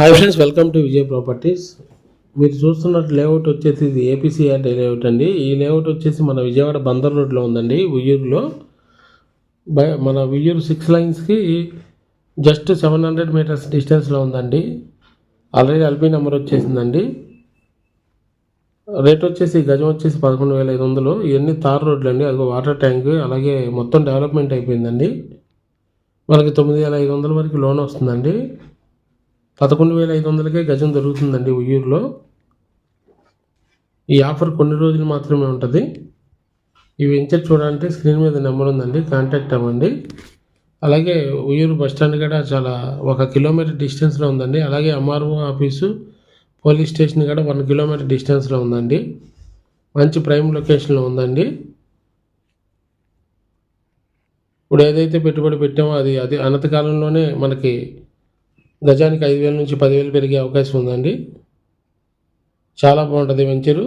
Hi friends welcome to Vijay properties మీరు చూస్తున్నట్టు layout వచ్చేసి ఇది ఏపీసీఆర్ లేఅవుట్ అండి. ఈ లేఅవుట్ వచ్చేసి మన విజయవాడ బందర్ రోడ్లో ఉందండి ఉయ్యూరులో. బై మన ఉయ్యూరు సిక్స్ లైన్స్కి జస్ట్ సెవెన్ హండ్రెడ్ మీటర్స్ డిస్టెన్స్లో ఉందండి. ఆల్రెడీ ఎల్పీ నెంబర్ వచ్చేసిందండి. రేట్ వచ్చేసి గజం వచ్చేసి పదకొండు వేల ఐదు వందలు. ఇవన్నీ తార్ రోడ్లు అండి. అది వాటర్ ట్యాంక్ అలాగే మొత్తం డెవలప్మెంట్ అయిపోయిందండి. మనకి తొమ్మిది వేల ఐదు వందల వరకు లోన్ వస్తుందండి. పదకొండు వేల ఐదు వందలకే గజం దొరుకుతుందండి ఉయ్యూరులో. ఈ ఆఫర్ కొన్ని రోజులు మాత్రమే ఉంటుంది. ఈ వెంచర్ చూడాలంటే స్క్రీన్ మీద నెంబర్ ఉందండి కాంటాక్ట్ అవ్వండి. అలాగే ఉయ్యూరు బస్ స్టాండ్ కూడా చాలా ఒక కిలోమీటర్ డిస్టెన్స్లో ఉందండి. అలాగే ఎంఆర్ఓ ఆఫీసు పోలీస్ స్టేషన్ కూడా వన్ కిలోమీటర్ డిస్టెన్స్లో ఉందండి. మంచి ప్రైమ్ లొకేషన్లో ఉందండి. ఇప్పుడు ఏదైతే పెట్టుబడి పెట్టామో అది అది అనంతకాలంలోనే మనకి గజానికి ఐదు వేల నుంచి పదివేలు పెరిగే అవకాశం ఉందండి. చాలా బాగుంటుంది వెంచరు.